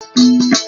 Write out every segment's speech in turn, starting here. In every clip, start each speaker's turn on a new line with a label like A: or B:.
A: Música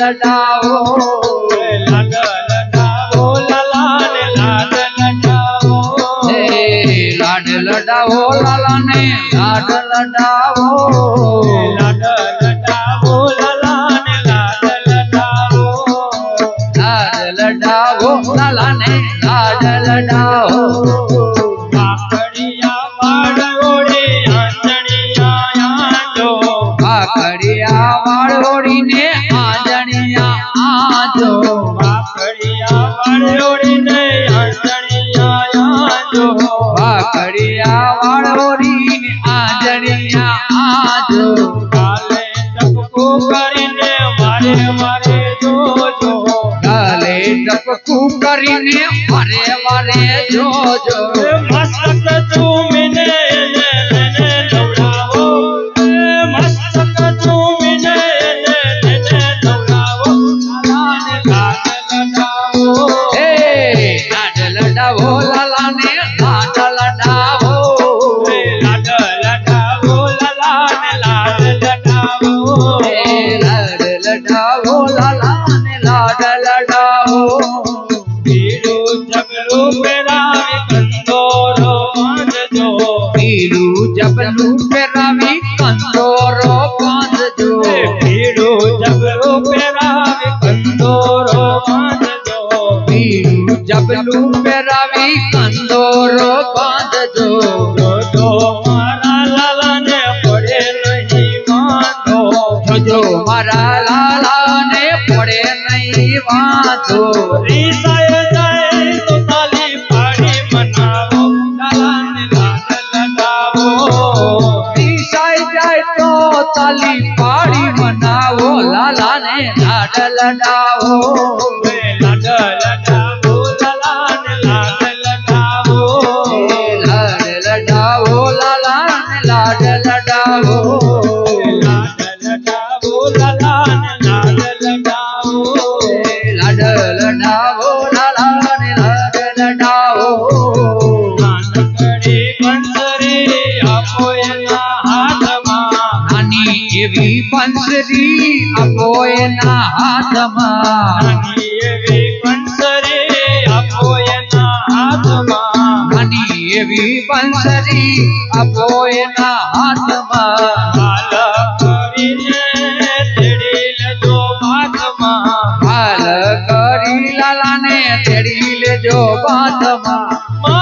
A: લડાવો લાડ લડાવો
B: લાલાને લાડ લડાવો હે લાડ લડાવો લાલાને લાડ લડાવો
A: લાડ લડાવો લાડ લડાવો
B: લાડ લડાવો લાડ લડાવો
A: મારે મારે જોજો. જબલું પેરાવી કંદોરો બાંધજો.
B: પીળું જબલું પેરાવી કંદોરો બાંધજો.
A: પીળું જબલું પેરાવી કંદોરો બાંધજો. જોજો મારા લાલાને પડે નહીં વાંધો.
B: જોજો મારા લાલાને પડે નહીં વાંધો.
A: मनाओ लाला ने, लाड, लडाओ
B: लाड, लडाओ लाला ने, लाड, लडाओ
A: लाड, लडाओ लाला ने, लाड,
B: लडाओ लाड, लडाओ लाला ने, लाड,
A: लडाओ શક્તિ આપો એના હાથમાં.
B: નાની એવી બંસરી આપો એના હાથમાં.
A: નાની એવી બંસરી આપો એના હાથમાં. હાલ
B: કરી લાલાને તેડી લેજો બાથમાં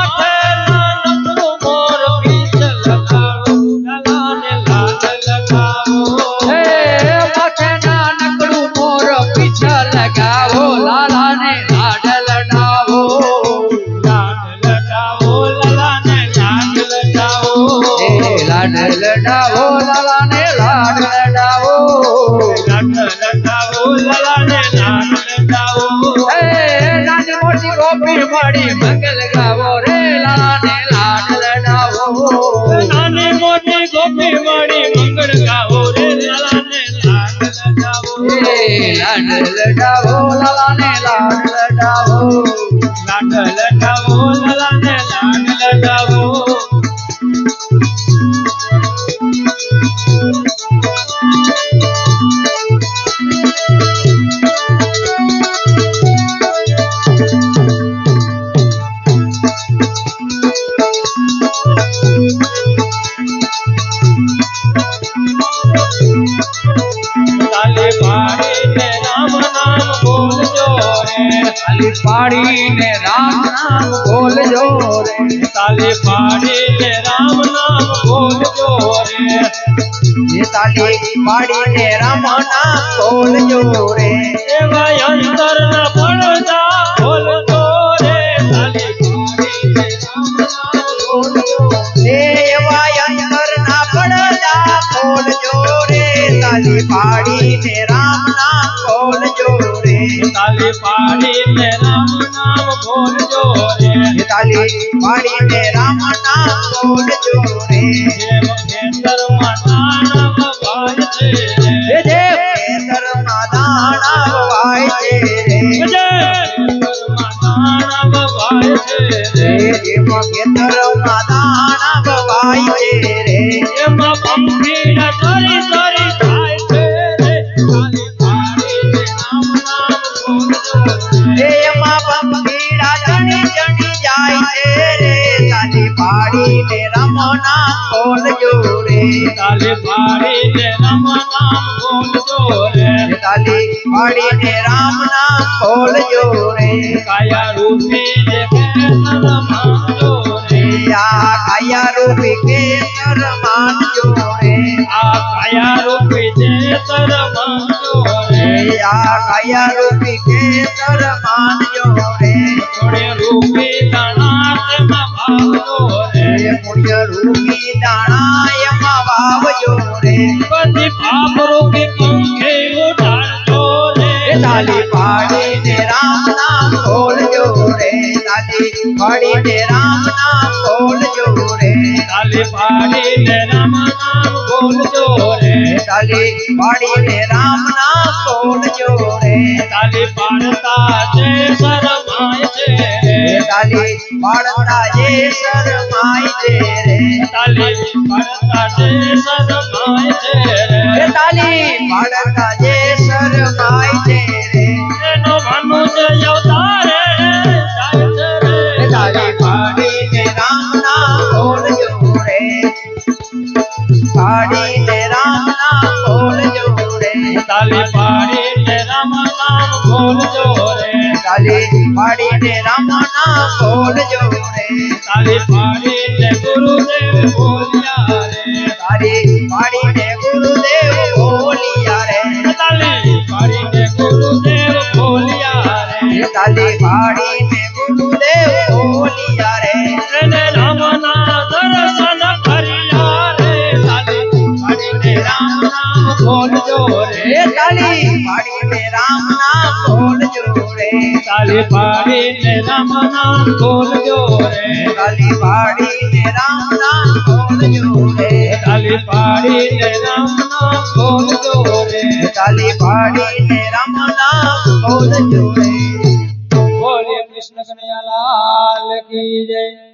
A: નાની મોટી ગોપી મળી મંગળ ગાવો રે લાલાને લાડ
C: લડાવો. લાડ લડાવો લાલાને લાડ લડાવો.
A: લાડ લગાવો પાડીને રામ નામ બોલજો રે. તાલી પાડીને રામ નામ બોલજો રે.
C: તાલી પાડીને રામ નામ બોલજો રે.
A: ताली पाड़ी में राम नाम घोर जोरे ये ताली पाड़ी में
C: राम नाम बोल जोरे जय मंगेतर माताना भवाय तेरे जय जय मंगेतर माताना
A: भवाय तेरे जय मंगेतर माताना भवाय
C: तेरे जय પાડીને રામ નામ બોલજો રે
A: તાલી પાડીને રામ નામ બોલજો રે
C: તાલી પાડીને રામ નામ બોલજો રે
A: કાયા રૂપી જે ખેતર માનજો રે
C: આ કાયા રૂપી કેસર માનજો રે
A: આ કાયા રૂપી જે તર માનજો રે
C: આ કાયા રૂપી કેસર માનજો રે
A: થોડે રૂપી દાણા તેમાં ભાવજો રે
C: એ પુણ્ય રૂપી દાણા એમાં વાવજો રે
A: પછી પાપ રૂપી પંખી ઉડાડજો રે
C: એ તાલી પાડીને રામ નામ બોલજો રે તાલી પાડીને રામ નામ બોલજો રે
A: તાલી પાડીને રામ નામ બોલજો રે
C: તાલી પાડીને રામ નામ બોલજો રે
A: તાલી પાડતા જે શરમાય છે રે
C: તાલી પાડતા જે શરમાય છે રે
A: તાલી પાડતા જે શરમાય છે રે
C: એ તાલી પાડતા જે શરમાય છે રે
A: એનો મનુષ્ય અવતારે જાય છે
C: એ
A: રે
C: તાલી પાડીને રામ નામ બોલજો રે પાડીને રામ નામ બોલજો રે
A: તાલી પાડીને રામ નામ બોલજો રે
C: તાલી પાડીને રામ નામ બોલજો રે.
A: તાલી પાડીને ગુરુદેવ બોલ્યા રે.
C: તારી પાડીને ગુરુદેવ બોલિયા રે.
A: તાલી પાડીને ગુરુદેવ બોલ્યા રે.
C: તાલી પાડીને ગુરુદેવ બોલિયા રે.
A: એને રામના દર્શન કર્યા રે. તાલી પાડીને રામ નામ બોલજો રે.
C: તાલી પાડીને રામ નામ બોલજો રે
A: તાલી પાડીને રામ નામ બોલજો રે.
C: તાલી પાડીને રામ નામ બોલજો રે.
A: તાલી પાડીને રામ નામ બોલજો રે.
C: તાલી પાડીને રામ નામ બોલજો રે.
A: બોલે કૃષ્ણ કનૈયા લાલ કી જય.